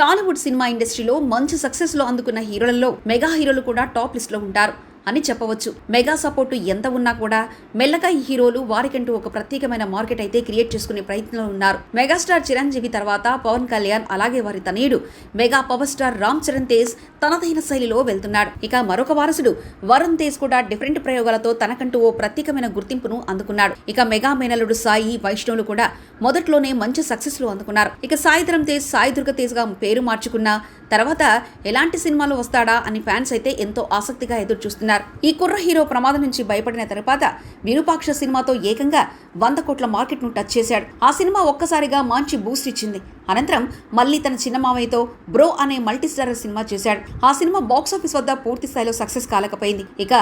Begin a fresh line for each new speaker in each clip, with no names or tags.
Tollywood cinema ఇండస్ట్రీలో మంచి సక్సెస్లో అందుకున్న హీరోలలో మెగా హీరోలు కూడా టాప్ లిస్ట్లో ఉంటారు అని చెప్పవచ్చు. మెగా సపోర్టు ఎంత ఉన్నా కూడా మెల్లగా ఈ హీరోలు వారికంటూ ఒక ప్రత్యేకమైన మార్కెట్ అయితే క్రియేట్ చేసుకునే ప్రయత్నంలో ఉన్నారు. మెగాస్టార్ చిరంజీవి తర్వాత పవన్ కళ్యాణ్ అలాగే వారి తనయుడు mega power star Ram Charan Tej తనదైన శైలిలో వెళ్తున్నాడు. ఇక మరొక వారసుడు వరుణ్ తేజ్ కూడా డిఫరెంట్ ప్రయోగాలతో తనకంటూ ఓ ప్రత్యేకమైన గుర్తింపును అందుకున్నాడు. ఇక మెగా మేనలుడు సాయి వైష్ణవులు కూడా మొదట్లోనే మంచి సక్సెస్లు అందుకున్నారు. ఇక సాయిధరం తేజ్ సాయి దుర్గ తేజ్గా పేరు మార్చుకున్న తర్వాత ఎలాంటి సినిమాలు వస్తాడా అని ఫ్యాన్స్ అయితే ఎంతో ఆసక్తిగా ఎదురు చూస్తున్నారు ఈ కుర్ర హీరో ప్రమాదం నుంచి భయపడిన తర్వాత విరూపాక్ష సినిమాతో ఏకంగా వంద కోట్ల మార్కెట్ను టచ్ చేశాడు. ఆ సినిమా ఒక్కసారిగా మంచి బూస్ట్ ఇచ్చింది. అనంతరం మళ్ళీ తన చిన్న మామయ్యతో బ్రో అనే మల్టీస్టారర్ సినిమా చేశాడు. ఆ సినిమా బాక్స్ ఆఫీస్ వద్ద పూర్తి స్థాయిలో సక్సెస్ కాలేకపోయింది. ఇక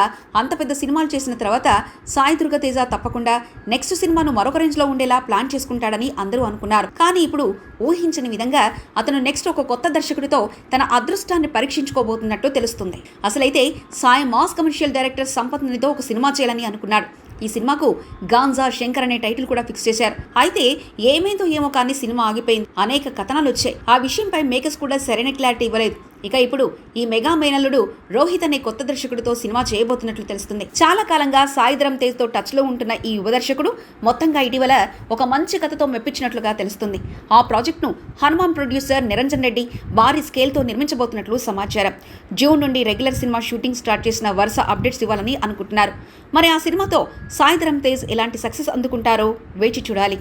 అంత పెద్ద సినిమాలు చేసిన తర్వాత సాయి దుర్గ తేజ తప్పకుండా నెక్స్ట్ సినిమాను మరొక రేంజ్లో ఉండేలా ప్లాన్ చేసుకుంటాడని అందరూ అనుకున్నారు. కానీ ఇప్పుడు ఊహించని విధంగా అతను నెక్స్ట్ ఒక కొత్త దర్శకుడితో తన అదృష్టాన్ని పరీక్షించుకోబోతున్నట్టు తెలుస్తుంది. అసలైతే Sai mass commercial director Sampath నిధితో ఒక సినిమా చేయాలని అనుకున్నాడు. ఈ సినిమాకు గాంజా శంకర్ అనే టైటిల్ కూడా ఫిక్స్ చేశారు. అయితే ఏమైందో ఏమో కానీ సినిమా ఆగిపోయింది. అనేక కథనాలు వచ్చాయి. ఆ విషయంపై మేకర్స్ కూడా సరైన క్లారిటీ ఇవ్వలేదు. ఇక ఇప్పుడు ఈ మెగా మేనల్లుడు రోహిత్ అనే కొత్త దర్శకుడితో సినిమా చేయబోతున్నట్లు తెలుస్తుంది. చాలా కాలంగా సాయిధరం తేజ్తో టచ్లో ఉంటున్న ఈ యువ దర్శకుడు మొత్తంగా ఇటీవల ఒక మంచి కథతో మెప్పించినట్లుగా తెలుస్తుంది. ఆ ప్రాజెక్ట్ను హనుమాన్ ప్రొడ్యూసర్ నిరంజన్ రెడ్డి భారీ స్కేల్తో నిర్మించబోతున్నట్లు సమాచారం. జూన్ నుండి రెగ్యులర్ సినిమా షూటింగ్ స్టార్ట్ చేసిన వరుస అప్డేట్స్ ఇవ్వాలని అనుకుంటున్నారు. మరి ఆ సినిమాతో సాయిధరం తేజ్ ఎలాంటి సక్సెస్ అందుకుంటారో వేచి చూడాలి.